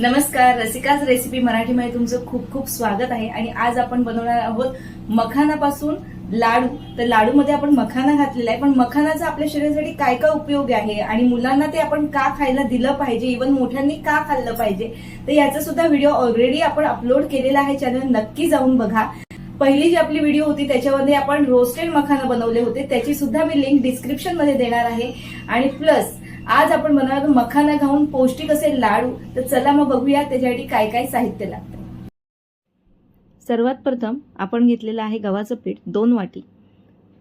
नमस्कार रसिकाच रेसिपी मराठीमध्ये तुमचं खूप खूप स्वागत आहे. आणि आज आपण बनवणार आहोत मखानापासून लाडू. तर लाडूमध्ये आपण मखाना घातलेला आहे पण मखानाचा आपल्या शरीरासाठी काय काय उपयोग आहे? आणि मुलांना ते आपण का खायला दिलं पाहिजे? इवन मोठ्यांनी का खाल्लं पाहिजे? तर याचा सुद्धा व्हिडिओ ऑलरेडी आपण अपलोड केलेला आहे चॅनल नक्की जाऊन बघा. पहिली जी आपली व्हिडिओ होती त्याच्यामध्ये आपण रोस्टेड मखाना बनवले होते. त्याची सुद्धा मी लिंक डिस्क्रिप्शनमध्ये देणार आहे. आणि प्लस आज आपण बनवणार मखाना घाऊन पौष्टिक असे लाडू. तर चला मग बघूया त्याच्यासाठी काय काय साहित्य लागतं. सर्वात प्रथम आपण घेतलेलं आहे गव्हाचं पीठ दोन वाटी.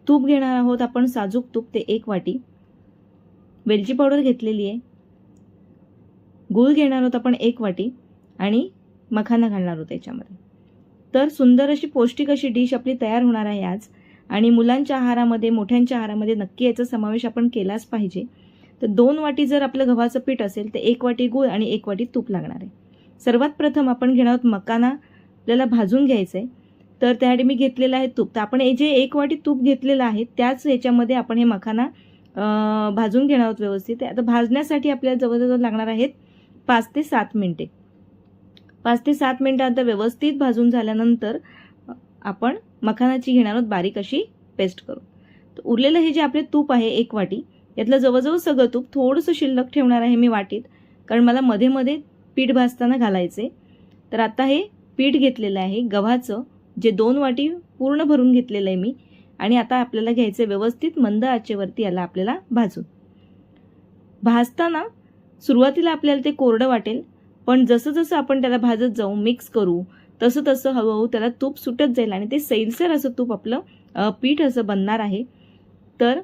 तूप घेणार आहोत आपण साजूक तूप ते एक वाटी. वेलची पावडर घेतलेली आहे. गूळ घेणार आहोत आपण एक वाटी आणि मखाना घालणार आहोत त्याच्यामध्ये. तर सुंदर अशी पौष्टिक अशी डिश आपली तयार होणार आहे आज. आणि मुलांच्या आहारामध्ये मोठ्यांच्या आहारामध्ये नक्की याचा समावेश आपण केलाच पाहिजे. तर दोन वाटी जर आपलं गव्हाचं पीठ असेल तर एक वाटी गूळ आणि एक वाटी तूप लागणार आहे. सर्वात प्रथम आपण घेणार आहोत मकाना आपल्याला भाजून घ्यायचं आहे तर त्यासाठी मी घेतलेलं आहे तूप. तर आपण हे जे एक वाटी तूप घेतलेलं आहे त्याच याच्यामध्ये आपण हे मखाना भाजून घेणार आहोत व्यवस्थित. आता भाजण्यासाठी आपल्याला जवळजवळ लागणार आहेत पाच ते सात मिनटे. पाच ते सात मिनटं आता व्यवस्थित भाजून झाल्यानंतर आपण मखानाची घेणार आहोत बारीक अशी पेस्ट करू तर उरलेलं हे जे आपले तूप आहे एक वाटी यातलं जवळजवळ सगळं तूप थोडंसं शिल्लक ठेवणार आहे मी वाटीत कारण मला मध्ये मध्ये पीठ भाजताना घालायचे तर आता हे पीठ घेतलेलं आहे गव्हाचं जे दोन वाटी पूर्ण भरून घेतलेलं आहे मी आणि आता आपल्याला घ्यायचं व्यवस्थित मंद आचेवरती याला आपल्याला भाजून. भाजताना सुरुवातीला आपल्याला ते कोरडं वाटेल पण जसं जसं आपण त्याला भाजत जाऊ मिक्स करू तसं तसं हळूहळू त्याला तूप सुटत जाईल आणि ते सैलसर असं तूप आपलं पीठ असं बनणार आहे. तर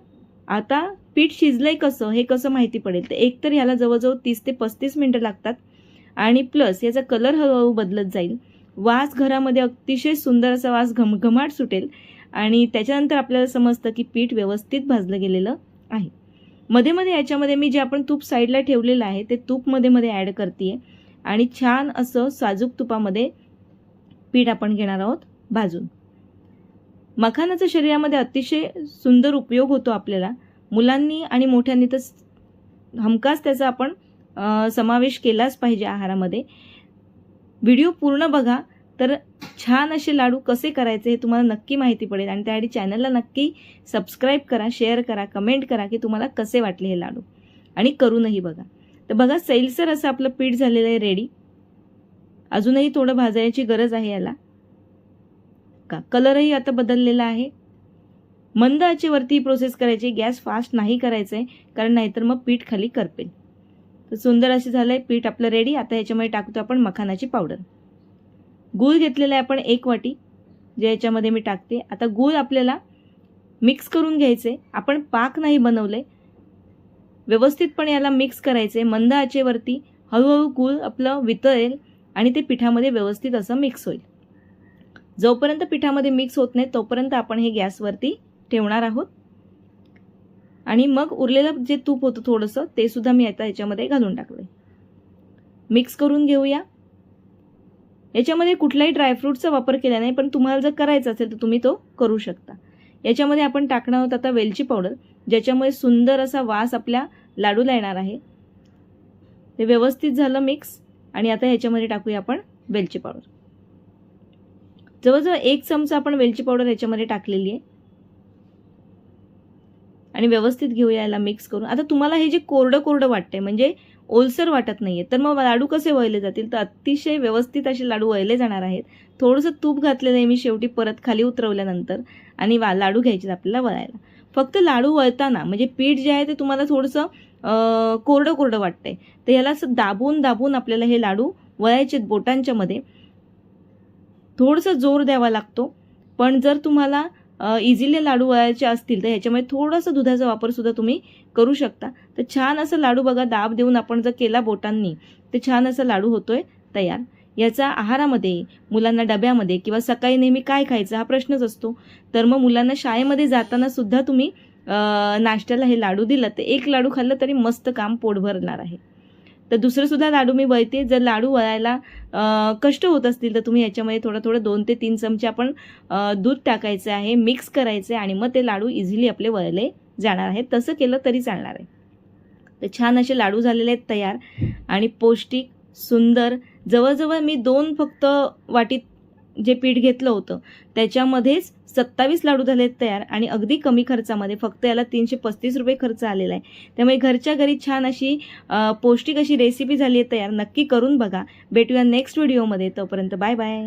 आता पीठ शिजलंय कसं हे कसं माहिती पडेल? तर एकतर ह्याला जवळजवळ तीस ते पस्तीस मिनटं लागतात. आणि प्लस याचा कलर हळूहळू बदलत जाईल. वास घरामध्ये अतिशय सुंदर असा वास घमघमाट सुटेल. आणि त्याच्यानंतर आपल्याला समजतं की पीठ व्यवस्थित भाजलं गेलेलं आहे. मध्ये मध्ये याच्यामध्ये मी जे आपण तूप साईडला ठेवलेलं आहे ते तूपमध्ये मध्ये ॲड करते आणि छान असं साजूक तुपामध्ये पीठ आपण घेणार आहोत भाजून. मखानाचा शरीरामध्ये अतिशय सुंदर उपयोग होतो आपल्याला. मुलांनी आणि मोठ्यांनी तर हमखास त्याचा आपण समावेश केलाच पाहिजे आहारामध्ये. व्हिडिओ पूर्ण बघा तर छान असे लाडू कसे करायचे हे तुम्हाला नक्की माहिती पडेल. आणि त्यासाठी चॅनलला नक्की सबस्क्राईब करा शेअर करा कमेंट करा की तुम्हाला कसे वाटले हे लाडू. आणि करूनही बघा. तर बघा सैलसर असं आपलं पीठ झालेलं आहे रेडी अजूनही थोडं भाजायची गरज आहे याला. का? कलरही आता बदललेला आहे. मंद आचेवरती प्रोसेस करायची गॅस फास्ट नाही करायचं आहे कारण नाहीतर मग पीठ खाली करपेल तर सुंदर असे झालं आहे पीठ आपलं रेडी आता याच्यामध्ये टाकतो आपण मखानाची पावडर गूळ घेतलेला आहे आपण एक वाटी जे याच्यामध्ये मी टाकते. आता गूळ आपल्याला मिक्स करून घ्यायचे. आपण पाक नाही बनवले व्यवस्थितपणे याला मिक्स करायचे. मंद आचेवरती हळूहळू गूळ आपलं वितळेल आणि ते पिठामध्ये व्यवस्थित असं मिक्स होईल. जोपर्यंत पिठामध्ये मिक्स होत नाही तोपर्यंत आपण हे गॅसवरती ठेवणार आहोत. आणि मग उरलेलं जे तूप होतं थोडंसं ते सुद्धा मी आता याच्यामध्ये घालून टाकलं मिक्स करून घेऊया. याच्यामध्ये कुठलाही ड्रायफ्रूटचा वापर केला नाही पण तुम्हाला जर करायचा असेल तर तुम्ही तो करू शकता. याच्यामध्ये आपण टाकणार आहोत आता वेलची पावडर ज्याच्यामुळे सुंदर असा वास आपल्या लाडूला येणार आहे. ते व्यवस्थित झालं मिक्स आणि आता ह्याच्यामध्ये टाकूया आपण वेलची पावडर. जवळजवळ एक चमचा आपण वेलची पावडर याच्यामध्ये टाकलेली आहे. आणि व्यवस्थित घेऊया याला मिक्स करून. आता तुम्हाला हे जे कोरडं कोरडं वाटतंय म्हणजे ओलसर वाटत नाहीये तर मग लाडू कसे वळले जातील? तर अतिशय व्यवस्थित असे लाडू वळले जाणार आहेत. थोडंसं तूप घातलेलं आहे मी शेवटी परत खाली उतरवल्यानंतर आणि वा लाडू घ्यायचे आपल्याला वळायला. फक्त लाडू वळताना म्हणजे पीठ जे आहे ते तुम्हाला थोडंसं कोरडं कोरडं वाटतंय. तर याला असं दाबून दाबून आपल्याला हे लाडू वळायचे बोटांच्या मध्ये थोडंसं जोर द्यावा लागतो. पण जर तुम्हाला इझिली लाडू वळायचे असतील तर ह्याच्यामध्ये थोडंसं दुधाचा वापरसुद्धा तुम्ही करू शकता. तर छान असं लाडू बघा दाब देऊन आपण जर केला बोटांनी तर छान असा लाडू होतोय तयार. याचा आहारामध्ये मुलांना डब्यामध्ये किंवा सकाळी नेहमी काय खायचं हा प्रश्नच असतो. तर मग मुलांना शाळेमध्ये जाताना सुद्धा तुम्ही नाश्त्याला हे लाडू दिलं तर एक लाडू खाल्लं तरी मस्त काम पोट भरणार आहे. तर दुसरंसुद्धा लाडू मी वळते. जर लाडू वळायला कष्ट होत असतील तर तुम्ही याच्यामध्ये थोडं थोडं दोन ते तीन चमचे आपण दूध टाकायचं आहे मिक्स करायचं आहे आणि मग ते लाडू इझिली आपले वळले जाणार आहेत. तसं केलं तरी चालणार आहे. तर छान असे लाडू झालेले आहेत तयार आणि पौष्टिक सुंदर. जवळजवळ मी दोन फक्त वाटीत जे पीठ घेतलं होतं त्याच्यामध्येच सत्तावीस लाडू झालेत तयार आणि अगदी कमी खर्चामध्ये फक्त याला तीनशे पस्तीस रुपये खर्च आलेला आहे. त्यामुळे घरच्या घरी छान अशी पौष्टिक अशी रेसिपी झाली आहे तयार. नक्की करून बघा. भेटूया नेक्स्ट व्हिडिओमध्ये तोपर्यंत बाय बाय